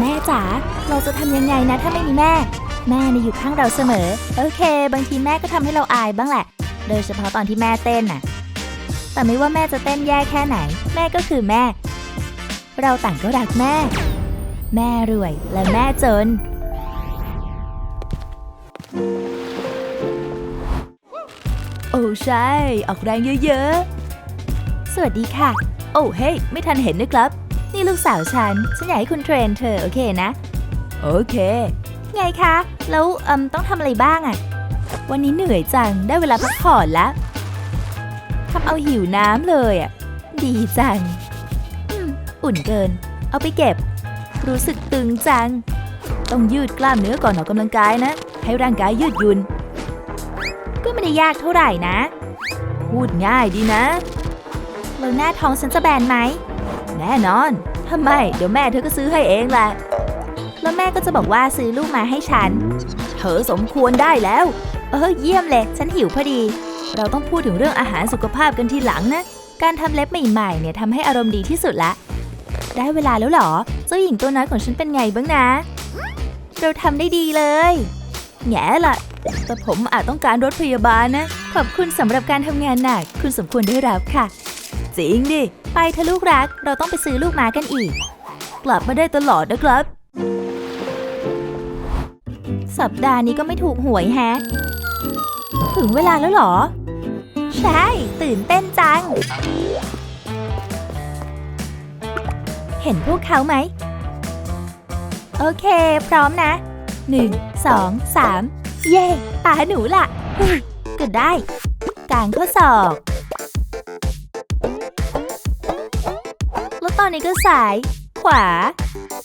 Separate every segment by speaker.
Speaker 1: แม่จ๋าเราจะทำยังไงนะถ้าไม่มีแม่ แม่เนี่ยอยู่ข้างเราเสมอ โอเค บางทีแม่ก็ทำให้เราอายบ้างแหละ โดยเฉพาะตอนที่แม่เต้นน่ะ แต่ไม่ว่าแม่จะเต้นแย่แค่ไหน แม่ก็คือแม่ เราต่างก็รักแม่ แม่รวยและแม่จน โอ้ใช่ ออกแรงเยอะๆ สวัสดีค่ะ โอ้เฮ้ยไม่ทันเห็นนะครับ นี่ลูกสาวฉัน ฉันอยากให้คุณเทรนเธอ โอเคนะ โอเค ไงคะ แล้วเอืมต้องทำอะไรบ้างอะ วันนี้เหนื่อยจัง ได้เวลาพักผ่อนแล้วทำเอาหิวน้ำเลยอะดีจังอืมอุ่นเกิน เอาไปเก็บ รู้สึกตึงจัง ต้องยืดกล้ามเนื้อก่อนออกกำลังกายนะ ให้ร่างกายยืดหยุ่นก็ไม่ได้ยากเท่าไหร่นะ พูดง่ายดีนะแล้วหน้าท้องฉันจะแบนไหม แน่นอนทำไม เดี๋ยวแม่เธอก็ซื้อให้เองแหละ แล้วแม่ก็จะบอกว่าซื้อลูกมาให้ฉัน เธอสมควรได้แล้ว เออเยี่ยมเลย ฉันหิวพอดี เราต้องพูดถึงเรื่องอาหารสุขภาพกันทีหลังนะ การทำเล็บใหม่ๆเนี่ยทำให้อารมณ์ดีที่สุดละ ได้เวลาแล้วหรอ เจ้าหญิงตัวน้อยของฉันเป็นไงบ้างนะ เราทำได้ดีเลย แง่ละแต่ผมอาจต้องการรถพยาบาลนะ ขอบคุณสำหรับการทำงานหนัก คุณสมควรได้รับค่ะ จริงดิ ไปเถอะลูกรัก เราต้องไปซื้อลูกหมากันอีก กลับมาได้ตลอดนะครับ สัปดาห์นี้ก็ไม่ถูกหวยแฮะ ถึงเวลาแล้วหรอ ใช่ ตื่นเต้นจัง เห็นพวกเขาไหม โอเค พร้อมนะหนึ่งสองสามเย่ตาหนูล่ะเฮ้ยก็ได้ กางข้อศอก อนนี้ก็สาย ขวา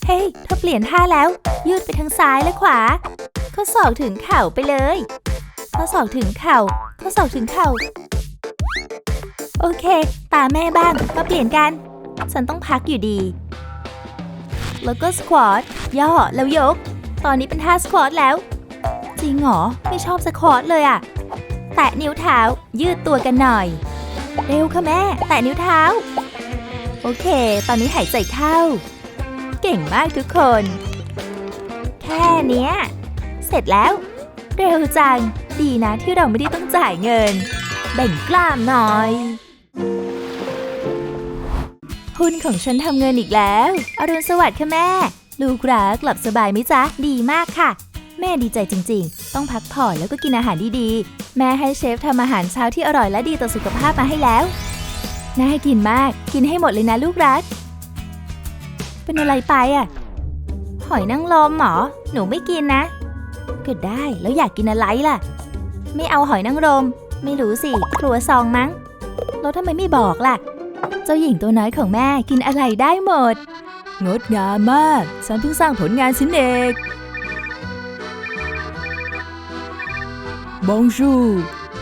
Speaker 1: เฮ้ยเธอเปลี่ยนท่าแล้ว ยืดไปทางซ้ายและขวา ข้อศอกถึงเข่าไปเลย ข้อศอกถึงเข่า ข้อศอกถึงเข่า โอเค ตาแม่บ้าง มาเปลี่ยนกัน ฉันต้องพักอยู่ดี แล้วก็สควอตย่อแล้วยก ตอนนี้เป็นท่าสควอตแล้ว จริงเหรอ ไม่ชอบสควอตเลยอะแตะนิ้วเท้า ยืดตัวกันหน่อย เร็วค่ะแม่ แตะนิ้วเท้า โอเค ตอนนี้หายใจเข้า เก่งมากทุกคน แค่เนี้ย เสร็จแล้ว เร็วจัง ดีนะที่เราไม่ได้ต้องจ่ายเงิน แบ่งกล้ามหน่อย หุ้นของฉันทำเงินอีกแล้ว อรุณสวัสดิ์ค่ะแม่ ลูกรักหลับสบายไหมจ๊ะ ดีมากค่ะ แม่ดีใจจริง ๆ ต้องพักผ่อนแล้วก็กินอาหารดีๆ แม่ให้เชฟทำอาหารเช้าที่อร่อยและดีต่อสุขภาพมาให้แล้ว น่ากินมาก กินให้หมดเลยนะลูกรัก เป็นอะไรไปอะ หอยนางรมหรอ หนูไม่กินนะ ก็ได้แล้วอยากกินอะไรล่ะ ไม่เอาหอยนางรม ไม่รู้สิครัวซองมั้ง แล้วทำไมไม่บอกล่ะ เจ้าหญิงตัวน้อยของแม่กินอะไรได้หมด งดงามมาก ฉันเพิ่งสร้างผลงานชิ้นเอกบองชู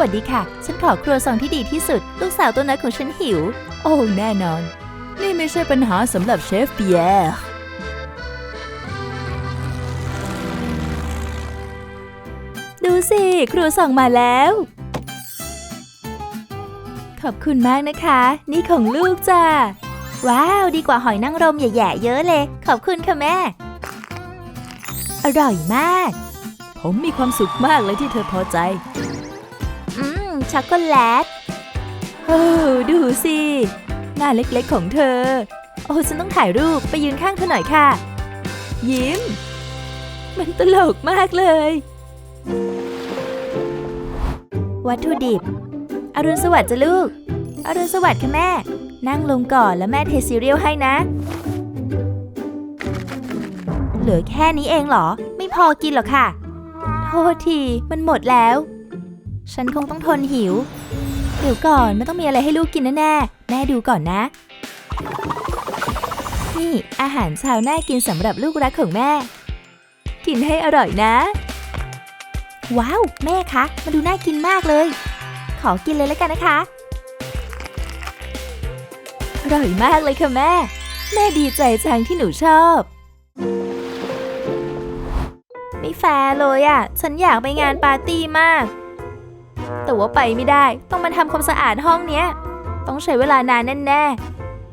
Speaker 1: สวัสดีค่ะ ฉันขอครัวซองที่ดีที่สุด ลูกสาวตัวน้อยของฉันหิว โอ้แน่นอน นี่ไม่ใช่ปัญหาสำหรับเชฟเปียร์ดูสิ ครัวซองมาแล้ว ขอบคุณมากนะคะ นี่ของลูกจ้าว้าว ดีกว่าหอยนางรมแย่ๆเยอะเลย ขอบคุณค่ะแม่ อร่อยมาก ผมมีความสุขมากเลยที่เธอพอใจ ช็อกโกแลตโอ้ดูสิหน้าเล็กๆของเธอ โอ้ฉันต้องถ่ายรูปไปยืนข้างเธอหน่อยค่ะ ยิ้ม มันตลกมากเลย วัตถุดิบ อรุณสวัสดิ์จ้ะลูก อรุณสวัสดิ์ค่ะแม่ นั่งลงก่อนแล้วแม่เทซีเรียลให้นะ เหลือแค่นี้เองเหรอ ไม่พอกินหรอกค่ะ โทษทีมันหมดแล้ว ฉันคงต้องทนหิว เดี๋ยวก่อนไม่ต้องมีอะไรให้ลูกกินแน่ๆ แม่ดูก่อนนะ นี่อาหารเช้าน่ากินสำหรับลูกรักของแม่ กินให้อร่อยนะ ว้าว แม่คะมาดูน่ากินมากเลย ขอกินเลยแล้วกันนะคะ อร่อยมากเลยค่ะแม่ แม่ดีใจจังที่หนูชอบไม่แฟร์เลยอะ่ะ ฉันอยากไปงานปาร์ตี้มาก แต่ว่าไปไม่ได้ ต้องมาทำความสะอาดห้องเนี้ย ต้องใช้เวลานานแน่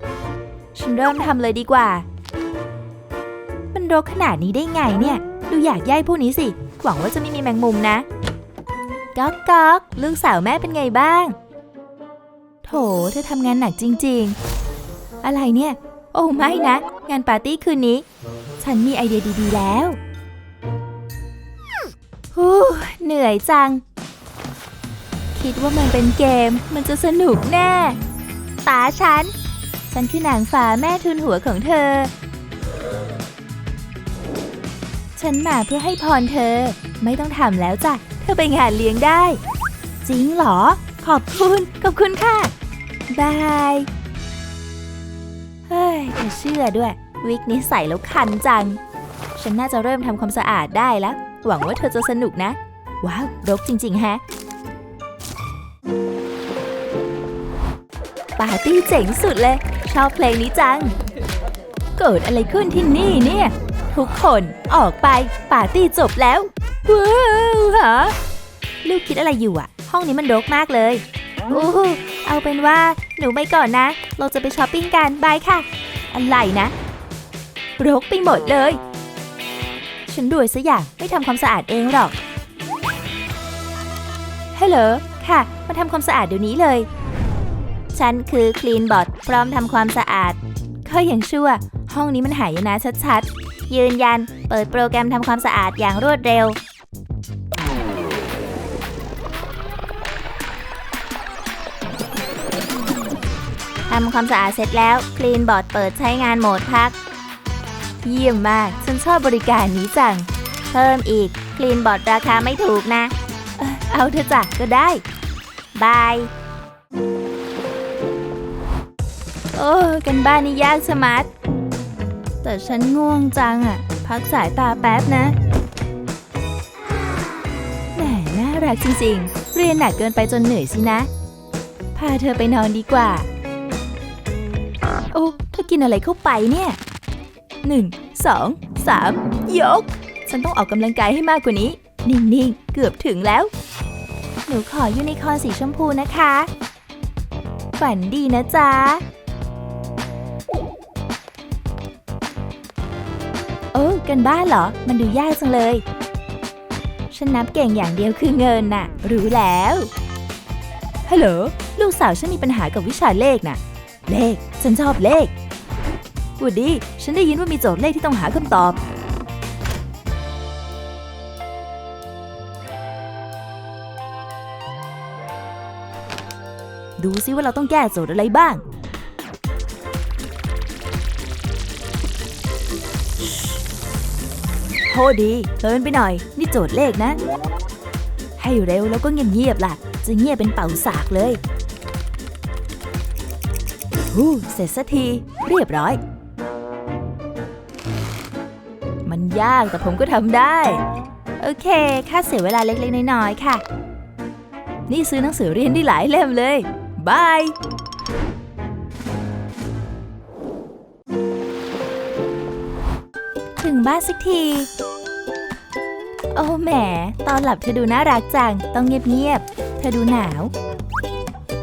Speaker 1: ๆ ฉันเริ่มทำเลยดีกว่า มันรกขนาดนี้ได้ไงเนี่ย ดูอยากย่ายพวกนี้สิ หวังว่าจะไม่มีแมงมุมนะ ก๊อกก๊อกลูกสาวแม่เป็นไงบ้าง โถ เธอทำงานหนักจริง ๆ อะไรเนี่ย โอ้ไม่นะ งานปาร์ตี้คืนนี้ ฉันมีไอเดียดีๆแล้ว ฮู้เหนื่อยจัง คิดว่ามันเป็นเกม มันจะสนุกแน่ตาฉัน ฉันคือนางฟ้าแม่ทุนหัวของเธอ ฉันมาเพื่อให้พรเธอ ไม่ต้องทำแล้วจ้ะ เธอไปงานเลี้ยงได้ จริงเหรอ ขอบคุณ ขอบคุณค่ะบาย เฮ้ยเธอเชื่อด้วย วิกนี้ใส่แล้วคันจัง ฉันน่าจะเริ่มทำความสะอาดได้แล้ว หวังว่าเธอจะสนุกนะ ว้าว รกจริงๆแฮะาร์ตี้เจ๋งสุดเลย ชอบเพลงนี้จัง เกิดอะไรขึ้นที่นี่เนี่ย ทุกคนออกไปปาร์ตี้จบแล้วว้าวหาลูกคิดอะไรอยู่อะห้องนี้มันรกมากเลยอู้เอาเป็นว่าหนูไปก่อนนะ เราจะไปช้อปปิ้งกันบายค่ะ อะไรนะ รกไปหมดเลย ฉันรวยซะอย่างไม่ทำความสะอาดเองหรอกฮัลโหลค่ะ มาทำความสะอาดเดี๋ยวนี้เลย ฉันคือคลีนบอทพร้อมทำความสะอาด ก็ยังชั่ว ห้องนี้มันหายนะชัดๆ ยืนยัน เปิดโปรแกรมทำความสะอาดอย่างรวดเร็ว ทำความสะอาดเสร็จแล้วคลีนบอทเปิดใช้งานโหมดพัก เยี่ยมมาก ฉันชอบบริการนี้จัง เพิ่มอีกคลีนบอทราคาไม่ถูกนะเอ่อเอาเถอะจ้ะก็ได้บาย อ้กันบ้านนี่ยากสมัดแต่ฉันง่วงจังอะ พักสายตาแป๊บนะแหมน่ารักจริงๆ เรียนหนักเกินไปจนเหนื่อยสินะ พาเธอไปนอนดีกว่า โอ้เธอกินอะไรเข้าไปเนี่ยหนึ่งสองสามยก ฉันต้องออกกำลังกายให้มากกว่านี้ นิ่งๆ เกือบถึงแล้ว หนูขอยูนิคอร์นสีชมพูนะคะ ฝันดีนะจ๊ะ กันบ้านเหรอ มันดูยากจังเลย ฉันนับเก่งอย่างเดียวคือเงินน่ะ รู้แล้ว ฮัลโหล ลูกสาวฉันมีปัญหากับวิชาเลขน่ะ เลข ฉันชอบเลขวูดดี้ ฉันได้ยินว่ามีโจทย์เลขที่ต้องหาคำตอบ ดูซิว่าเราต้องแก้โจทย์อะไรบ้าง ทษดีเลินไปหน่อย นี่โจทย์เลขนะ ให้เร็วแล้วก็เงียบๆล่ะ จะเงียบเป็นเป่าสากเลยฮู้เสร็จสักทีเรียบร้อย มันยากแต่ผมก็ทำได้ โอเค ค่าเสียเวลาเล็กๆน้อยๆค่ะ นี่ซื้อหนังสือเรียนได้หลายเล่มเลย บาย บ้านสักที โอ้แหม ตอนหลับเธอดูน่ารักจัง ต้องเงียบๆ เธอดูหนาว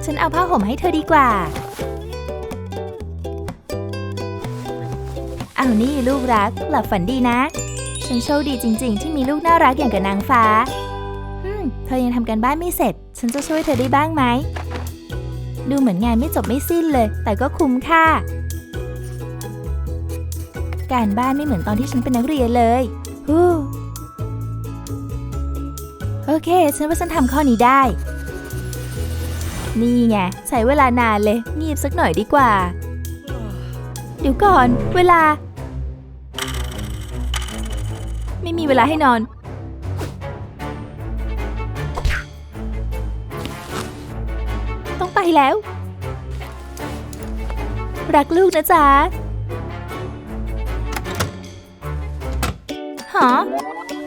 Speaker 1: ฉันเอาผ้าห่มให้เธอดีกว่า เอานี่ลูกรัก หลับฝันดีนะ ฉันโชคดีจริง ๆ ที่มีลูกน่ารักอย่างกับนางฟ้าอืมเธอยังทำการบ้านไม่เสร็จ ฉันจะช่วยเธอได้บ้างไหม ดูเหมือนงานไม่จบไม่สิ้นเลย แต่ก็คุ้มค่า การบ้านไม่เหมือนตอนที่ฉันเป็นนักเรียนเลยฮู้โอเค ฉันว่าฉันทำข้อนี้ได้ นี่ไง ใช้เวลานานเลยงีบสักหน่อยดีกว่า เดี๋ยวก่อน เวลา ไม่มีเวลาให้นอน ต้องไปแล้ว รักลูกนะจ๊ะ ฮะ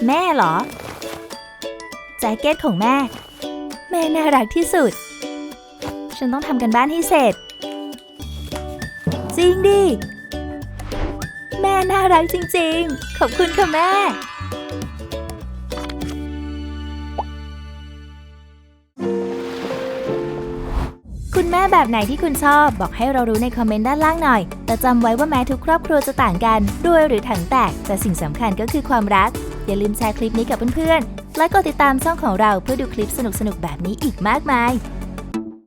Speaker 1: แม่เหรอ แจ็คเก็ตของแม่ แม่น่ารักที่สุด ฉันต้องทำกันบ้านให้เสร็จ จริงดิ แม่น่ารักจริงๆ ขอบคุณค่ะแม่ คุณแม่แบบไหนที่คุณชอบ บอกให้เรารู้ในคอมเมนต์ด้านล่างหน่อย แต่จำไว้ว่าแม้ทุกครอบครัวจะต่างกันรวยหรือถังแตก แต่สิ่งสำคัญก็คือความรัก อย่าลืมแชร์คลิปนี้กับเพื่อนๆและกดติดตามช่องของเราเพื่อดูคลิปสนุกๆแบบนี้อีกมากมาย